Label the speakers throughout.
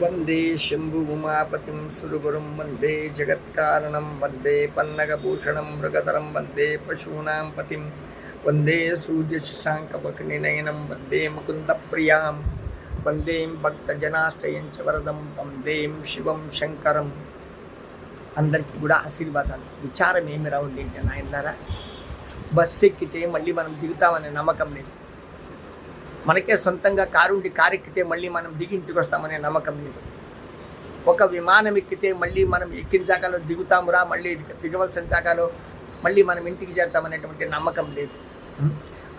Speaker 1: వందే శంభు ఉమాపతిం సురగురుం వందే జగత్కారణం వందే పన్నగభూషణం మృగతరం వందే పశూనాం పతిం వందే సూర్యశశాంకపకినినయనం వందే ముకుందప్రియాం వందేం భక్తజనాశ్రయం చ వరదం వందేం శివం శంకరం అందరికీ కూడా ఆశీర్వాదాలు. విచారం ఏమి రావుంది అంటే ద్వారా బస్సు ఎక్కితే మళ్ళీ మనం దిగుతామనే నమ్మకం లేదు. మనకే సొంతంగా కారు ఉండి కారు ఎక్కితే మళ్ళీ మనం దిగి ఇంటికి వస్తామనే నమ్మకం లేదు. ఒక విమానం ఎక్కితే మళ్ళీ మనం ఎక్కిన జాగాలో దిగుతామురా మళ్ళీ దిగవలసిన జాగాలో మళ్ళీ మనం ఇంటికి చేరుతామనేటువంటి నమ్మకం లేదు.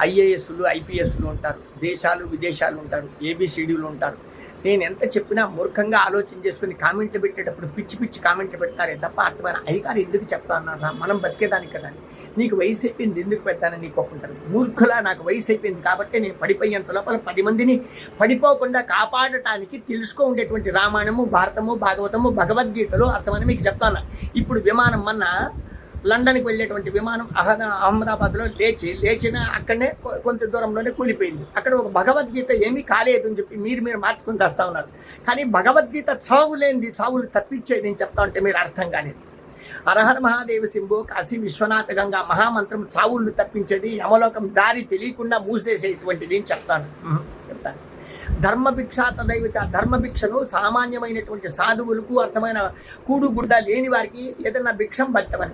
Speaker 1: ఐఏఎస్లు ఐపీఎస్లు ఉంటారు. దేశాలు విదేశాలు ఉంటారు. ఏబిసిడీలు ఉంటారు. నేను ఎంత చెప్పినా మూర్ఖంగా ఆలోచన చేసుకుని కామెంట్లు పెట్టేటప్పుడు పిచ్చి పిచ్చి కామెంట్లు పెడతారే తప్ప అర్థమైన అధికారి ఎందుకు చెప్తా మనం బతికేదానికి కదా నీకు వయసు అయిపోయింది ఎందుకు పెడతానని నీకు ఒప్పుకుంటారు మూర్ఖులా నాకు వయసు అయిపోయింది కాబట్టి నేను పడిపోయేంత లోపల పది మందిని పడిపోకుండా కాపాడటానికి తెలుసుకో ఉండేటువంటి రామాయణము భారతము భాగవతము భగవద్గీతలు అర్థమని మీకు చెప్తాను ఇప్పుడు విమానం మొన్న లండన్కి వెళ్ళేటువంటి విమానం అహద అహ్మదాబాద్లో లేచి లేచిన అక్కడనే కొ- కొంత దూరంలోనే కూలిపోయింది. అక్కడ ఒక భగవద్గీత ఏమీ కాలేదు అని చెప్పి మీరు మీరు మార్చుకుని తెస్తా ఉన్నారు. కానీ భగవద్గీత చావు లేనిది చావులు తప్పించేది అని చెప్తా ఉంటే మీరు అర్థం కాలేదు. హరహర మహాదేవ శంభు కాశీ విశ్వనాథ గంగా మహామంత్రం చావులను తప్పించేది యమలోకం దారి తెలియకుండా మూసేసేటువంటిది అని చెప్తాను. చెప్తాను. ధర్మభిక్ష తదైవచ ధర్మభిక్షను సామాన్యమైనటువంటి సాధువులకు అర్థమైన కూడుగుడ్డ లేని వారికి ఏదైనా భిక్షం పట్టమని.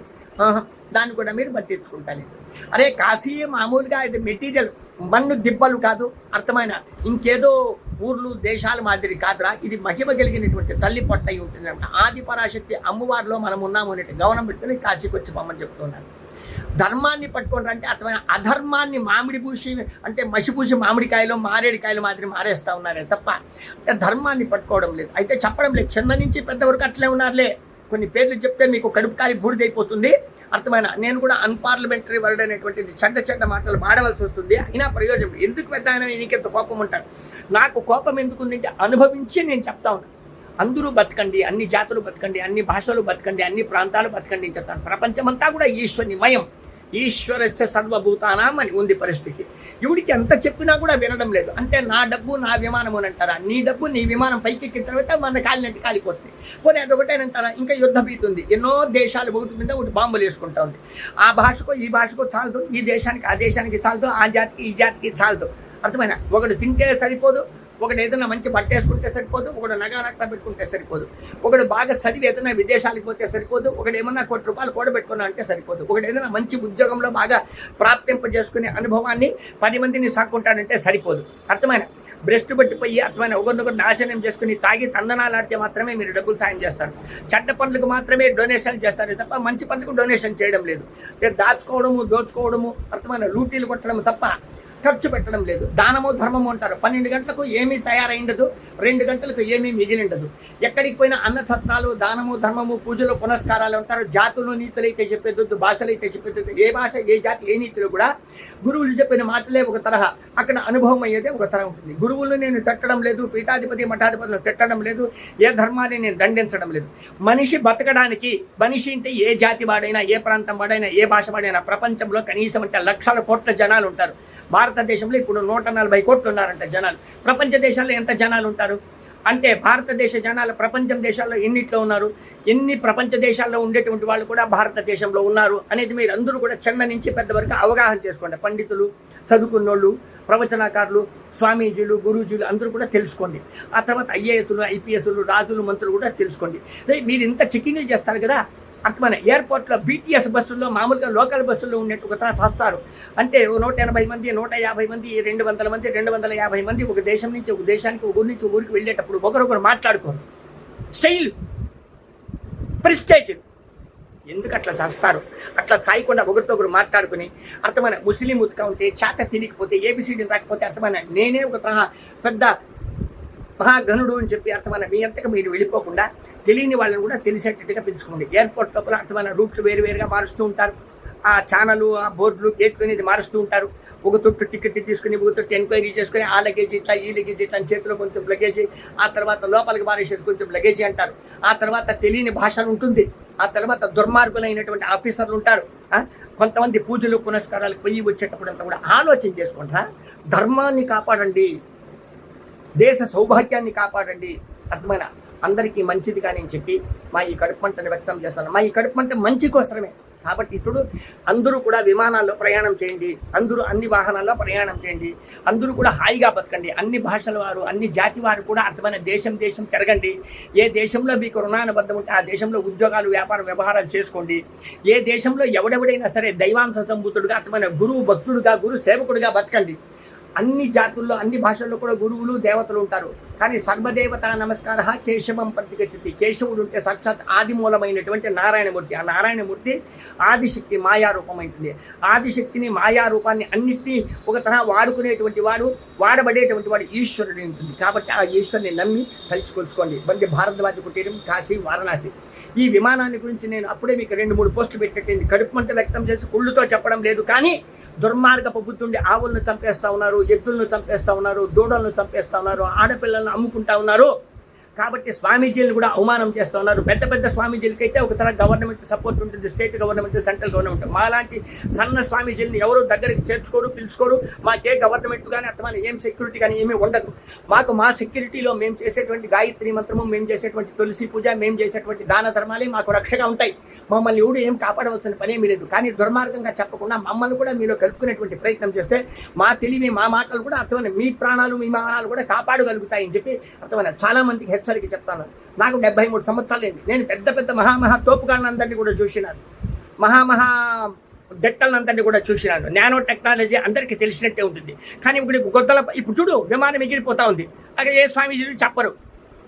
Speaker 1: దాన్ని కూడా మీరు పట్టించుకుంటలేదు. అరే కాశీ మామూలుగా ఇది మెటీరియల్ మన్ను దిబ్బలు కాదు అర్థమైన ఇంకేదో ఊర్లు దేశాల మాదిరి కాదురా. ఇది మహిమ కలిగినటువంటి తల్లి పొట్టయి ఉంటుంది అనమాట ఆది పరాశక్తి అమ్మవారిలో మనం ఉన్నాము అనేటి గౌనం పెట్టుకుని కాశీకి వచ్చి పొమ్మని చెప్తున్నాను. ధర్మాన్ని పట్టుకుంటారు అంటే అర్థమైన అధర్మాన్ని మామిడి పూసి అంటే మసి పూసి మామిడికాయలు మారేడికాయలు మాదిరి మారేస్తా ఉన్నారే తప్ప అంటే ధర్మాన్ని పట్టుకోవడం లేదు. అయితే చెప్పడం లేదు. చిన్న నుంచి పెద్ద వరకు అట్లే ఉన్నారులే. కొన్ని పేర్లు చెప్తే మీకు కడుపు కాలి బూడిదైపోతుంది. అర్థమైన నేను కూడా అన్పార్లమెంటరీ వర్డ్ అనేటువంటిది చెడ్డ చెడ్డ మాటలు మాడవలసి వస్తుంది. అయినా ప్రయోజనం ఎందుకు పెద్ద ఆయన నీకెంత కోపం ఉంటారు నాకు కోపం ఎందుకు ఉందంటే అనుభవించి నేను చెప్తా ఉన్నాను అందరూ బతకండి అన్ని జాతులు బతకండి అన్ని భాషలు బతకండి అన్ని ప్రాంతాలు బతకండి అని చెప్తాను. ప్రపంచమంతా కూడా ఈశ్వనిమయం ఈశ్వరస్య సర్వభూతానాం అని ఉంది పరిస్థితి. ఇవిడికి ఎంత చెప్పినా కూడా వినడం లేదు. అంటే నా డబ్బు నా విమానం అని అంటారా? నీ డబ్బు నీ విమానం పైకి ఎక్కిన తర్వాత మన కాలినట్టు కాలిపోతుంది పోనీ అదొకటేనంటారా ఇంకా యుద్ధ భీతి ఉంది ఎన్నో దేశాలు ఒకటి మీద ఒకటి బాంబులు వేసుకుంటా ఉంది. ఆ భాషకు ఈ భాషకు చాలదు. ఈ దేశానికి ఆ దేశానికి చాలదు. ఆ జాతికి ఈ జాతికి చాలదు. అర్థమైనా ఒకడు తింటే సరిపోదు ఒకడు ఏదైనా మంచి బట్ట వేసుకుంటే సరిపోదు ఒకడు నగానట్ట పెట్టుకుంటే సరిపోదు. ఒకడు బాగా చదివి ఏదైనా విదేశాలకు పోతే సరిపోదు ఒకడు ఏమన్నా కోటి రూపాయలు కూడబెట్టుకున్నా అంటే సరిపోదు. ఒకడు ఏదైనా మంచి ఉద్యోగంలో బాగా ప్రాప్తింపజేసుకునే అనుభవాన్ని పది మందిని సాక్కుంటాడంటే సరిపోదు. అర్థమైన? బ్రెస్ట్ పట్టిపోయి అర్థమైన? ఒకరినొకరు నాశనం చేసుకుని తాగి తందనాలాడితే మాత్రమే మీరు డబ్బులు సాయం చేస్తారు. చెడ్డ పనులకు మాత్రమే డొనేషన్ చేస్తారు తప్ప మంచి పనులకు డొనేషన్ చేయడం లేదు. దాచుకోవడము దోచుకోవడము అర్థమైన? లూటీలు కొట్టడం తప్ప ఖర్చు పెట్టడం లేదు. దానము ధర్మము అంటారు. పన్నెండు గంటలకు ఏమీ తయారైండదు రెండు గంటలకు ఏమీ మిగిలిండదు. ఎక్కడికి పోయినా అన్నసత్నాలు దానము ధర్మము పూజలు పునస్కారాలు ఉంటారు జాతులు నీతులు అయితే చెప్పేదొద్దు భాషలు అయితే చెప్పేదొద్దు. ఏ భాష ఏ జాతి ఏ నీతులు కూడా గురువులు చెప్పిన మాటలే ఒక తరహా. అక్కడ అనుభవం అయ్యేదే ఒక తరహా ఉంటుంది. గురువులను నేను తట్టడం లేదు పీఠాధిపతి మఠాధిపతులను తిట్టడం లేదు ఏ ధర్మాన్ని నేను దండించడం లేదు. మనిషి బతకడానికి మనిషి అంటే ఏ జాతి వాడైనా ఏ ప్రాంతం వాడైనా ఏ భాష వాడైనా ప్రపంచంలో కనీసం అంటే లక్షల కోట్ల జనాలు ఉంటారు. భారతదేశంలో ఇప్పుడు నూట నలభై కోట్లు ఉన్నారంట జనాలు. ప్రపంచ దేశాల్లో ఎంత జనాలు ఉంటారు? అంటే భారతదేశ జనాలు ప్రపంచం దేశాల్లో ఎన్నిట్లో ఉన్నారు? ఎన్ని ప్రపంచ దేశాల్లో ఉండేటువంటి వాళ్ళు కూడా భారతదేశంలో ఉన్నారు అనేది మీరు అందరూ కూడా చిన్న నుంచి పెద్ద వరకు అవగాహన చేసుకోండి. పండితులు చదువుకున్నోళ్ళు ప్రవచనకారులు స్వామీజీలు గురూజీలు అందరూ కూడా తెలుసుకోండి. ఆ తర్వాత ఐఏఎస్లు ఐపీఎస్లు రాజులు మంత్రులు కూడా తెలుసుకోండి. మీరు ఇంత చెక్కింగ్లు చేస్తారు కదా? అర్థమైన? ఎయిర్పోర్ట్లో బీటీఎస్ బస్సుల్లో మామూలుగా లోకల్ బస్సుల్లో ఉన్నట్టు ఒక తరహా వస్తారు అంటే నూట ఎనభై మంది నూట యాభై మంది రెండు వందల మంది రెండు వందల యాభై మంది ఒక దేశం నుంచి ఒక దేశానికి ఒక ఊరి నుంచి ఊరికి వెళ్ళేటప్పుడు ఒకరొకరు మాట్లాడుకోరు. స్టైల్. ప్రిస్టేజ్ ఎందుకు అట్లా చేస్తారు? అట్లా చాయకుండా ఒకరితో ఒకరు మాట్లాడుకుని అర్థమైన? ముస్లిం ఉతక ఉంటే చేత తినకపోతే ఏబిసిడి రాకపోతే అర్థమైన? నేనే ఒక తరహా పెద్ద మహాఘనుడు అని చెప్పి అర్థమైన మీ అంతగా మీరు వెళ్ళిపోకుండా తెలియని వాళ్ళని కూడా తెలిసేటట్టుగా పెంచుకోండి ఎయిర్పోర్ట్ లోపల అర్థమైన రూట్లు వేరువేరుగా మారుస్తూ ఉంటారు. ఆ ఛానల్ ఆ బోర్డులు గేట్లు అనేది మారుస్తూ ఉంటారు. ఒక తొట్టు టికెట్ తీసుకుని ఒక తొట్టు ఎంక్వైరీ చేసుకుని ఆ లగేజ్ ఇట్లా ఈ లగేజ్ ఇట్లా చేతిలో కొంచెం లగేజీ ఆ తర్వాత లోపలికి మారేసేది కొంచెం లగేజీ అంటారు. ఆ తర్వాత తెలియని భాషలు ఉంటుంది. ఆ తర్వాత దుర్మార్గులైనటువంటి ఆఫీసర్లు ఉంటారు. కొంతమంది పూజలు పునస్కారాలకు పోయి వచ్చేటప్పుడు అంతా కూడా ఆలోచన చేసుకుంటా ధర్మాన్ని కాపాడండి. దేశ సౌభాగ్యాన్ని కాపాడండి. అర్థమైన? అందరికీ మంచిది కానీ అని చెప్పి మా ఈ కడుపు మంటను వ్యక్తం చేస్తాను. మా ఈ కడుపు మంట మంచి కోసమే. కాబట్టి చూడు అందరూ కూడా విమానాల్లో ప్రయాణం చేయండి. అందరూ అన్ని వాహనాల్లో ప్రయాణం చేయండి. అందరూ కూడా హాయిగా బతకండి. అన్ని భాషల వారు అన్ని జాతి వారు కూడా అర్థమైన దేశం దేశం తిరగండి ఏ దేశంలో మీకు రుణానుబద్ధం ఉంటే ఆ దేశంలో ఉద్యోగాలు వ్యాపార వ్యవహారాలు చేసుకోండి. ఏ దేశంలో ఎవడెవడైనా సరే దైవాంశ సంభూతుడుగా అర్థమైన గురువు భక్తుడుగా గురు సేవకుడుగా బతకండి. అన్ని జాతుల్లో అన్ని భాషల్లో కూడా గురువులు దేవతలు ఉంటారు. కానీ సర్వదేవత నమస్కార కేశవం ప్రతిగచ్చతి కేశవుడు ఉంటే సాక్షాత్ ఆదిమూలమైనటువంటి నారాయణమూర్తి. ఆ నారాయణమూర్తి ఆదిశక్తి మాయారూపమైంటుంది ఆదిశక్తిని మాయారూపాన్ని అన్నిటినీ ఒక తరహా వాడుకునేటువంటి వాడు వాడబడేటువంటి వాడు ఈశ్వరుడు ఉంటుంది. కాబట్టి ఆ ఈశ్వరుని నమ్మి తలుచుకొలుచుకోండి. బండి భారద్వాజ కుటీరం కాశీ వారణాసి. ఈ విమానాన్ని గురించి నేను అప్పుడే మీకు రెండు మూడు పోస్టులు పెట్టింది కడుపు మంట వ్యక్తం చేసి కుళ్ళుతో చెప్పడం లేదు. కానీ దుర్మార్గపు బుద్ధుండి ఆవులను చంపేస్తా ఉన్నారు ఎద్దులను చంపేస్తా ఉన్నారు దూడలను చంపేస్తా ఉన్నారు ఆడపిల్లలను అమ్ముకుంటా ఉన్నారు. కాబట్టి స్వామీజీలను కూడా అవమానం చేస్తూ ఉన్నారు. పెద్ద పెద్ద స్వామీజీలకి అయితే ఒక తర గవర్నమెంట్ సపోర్ట్ ఉంటుంది. స్టేట్ గవర్నమెంట్ సెంట్రల్ గవర్నమెంట్ మాలాంటి సన్న స్వామీజీలను ఎవరు దగ్గరికి చేర్చుకోరు పిలుచుకోరు. మాకే గవర్నమెంట్ కానీ అర్థమైన ఏం సెక్యూరిటీ కానీ ఏమీ ఉండదు. మాకు మా సెక్యూరిటీలో మేము చేసేటువంటి గాయత్రి మంత్రము మేము చేసేటువంటి తులసి పూజ మేము చేసేటువంటి దాన ధర్మాలే మాకు రక్షగా ఉంటాయి. మమ్మల్ని ఎవడు ఏం కాపాడవలసిన పనేమీ లేదు. కానీ దుర్మార్గంగా చెప్పకుండా మమ్మల్ని కూడా మీలో కలుపుకునేటువంటి ప్రయత్నం చేస్తే మా తెలివి మా మాటలు కూడా అర్థమైన మీ ప్రాణాలు మీ మానాలు కూడా కాపాడగలుగుతాయని చెప్పి అర్థమైన చాలామందికి హెచ్చ హెచ్చరిక చెప్తాను. నాకు డెబ్బై మూడు సంవత్సరాలు అయింది. నేను పెద్ద పెద్ద మహామహా తోపుకాళ్ళందరినీ కూడా చూసినాను. మహామహా డెట్టలందరినీ కూడా చూసినాను. నానో టెక్నాలజీ అందరికీ తెలిసినట్టే ఉంటుంది. కానీ ఇప్పుడు గొద్దల ఇప్పుడు చూడు విమానం ఎగిరిపోతా ఉంది. అక్కడ ఏ స్వామీజీలు చెప్పరు.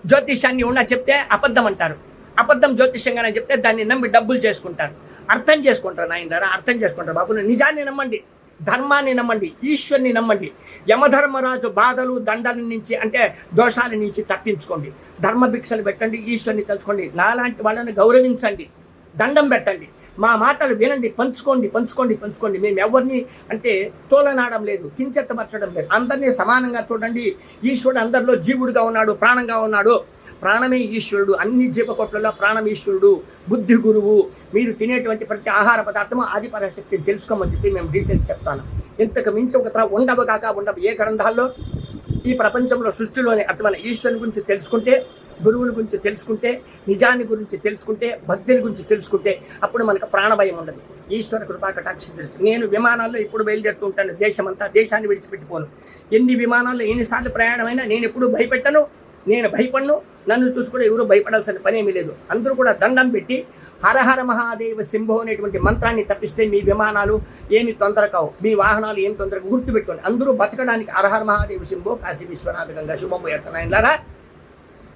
Speaker 1: జ్యోతిష్యాన్ని ఉన్నా చెప్తే అబద్ధం అంటారు. అబద్ధం జ్యోతిష్యంగానే చెప్తే దాన్ని నమ్మి డబ్బులు చేసుకుంటారు. అర్థం చేసుకుంటారు నాయన ద్వారా అర్థం చేసుకుంటారు. బాబు నిజాన్ని నమ్మండి. ధర్మాన్ని నమ్మండి ఈశ్వరుని నమ్మండి. యమధర్మరాజు బాధలు దండల నుంచి అంటే దోషాల నుంచి తప్పించుకోండి. ధర్మ భిక్షలు పెట్టండి ఈశ్వరుని తెలుసుకోండి నాలాంటి వాళ్ళని గౌరవించండి దండం పెట్టండి. మా మాటలు వినండి పంచుకోండి పంచుకోండి పంచుకోండి. మేము ఎవరిని అంటే తోలనాడడం లేదు కించెత్తపరచడం లేదు. అందరినీ సమానంగా చూడండి. ఈశ్వరుడు అందరిలో జీవుడుగా ఉన్నాడు ప్రాణంగా ఉన్నాడు. ప్రాణమే ఈశ్వరుడు అన్ని జీవకోట్లలో ప్రాణం ఈశ్వరుడు బుద్ధి గురువు. మీరు తినేటువంటి ప్రతి ఆహార పదార్థము ఆది పరాశక్తిని తెలుసుకోమని చెప్పి మేము డీటెయిల్స్ చెప్తాను. ఇంతకు మించి ఒక తర ఉండవు కాక ఉండవు ఏ గ్రంథాల్లో? ఈ ప్రపంచంలో సృష్టిలోని అర్థమైన ఈశ్వరుని గురించి తెలుసుకుంటే గురువుని గురించి తెలుసుకుంటే నిజాన్ని గురించి తెలుసుకుంటే భక్తిని గురించి తెలుసుకుంటే అప్పుడు మనకు ప్రాణభయం ఉండదు. ఈశ్వర కృపా కటాక్షి తెలుస్తుంది. నేను విమానాల్లో ఇప్పుడు బయలుదేరుతూ ఉంటాను. దేశమంతా దేశాన్ని విడిచిపెట్టిపోను. ఎన్ని విమానాల్లో ఎన్నిసార్లు ప్రయాణమైనా నేను ఎప్పుడు భయపెట్టను. నేను భయపడను నన్ను చూసి కూడా ఎవరు భయపడాల్సిన పని ఏమీ లేదు. అందరూ కూడా దండం పెట్టి హరహర మహాదేవ సింహో అనేటువంటి మంత్రాన్ని తప్పిస్తే మీ విమానాలు ఏమి తొందర కావు మీ వాహనాలు ఏమి తొందరగా గుర్తుపెట్టుకోండి. అందరూ బతకడానికి హరహర మహాదేవ సింహో కాశీ విశ్వనాథ గంగా శుభం ఎత్తనాయనలారా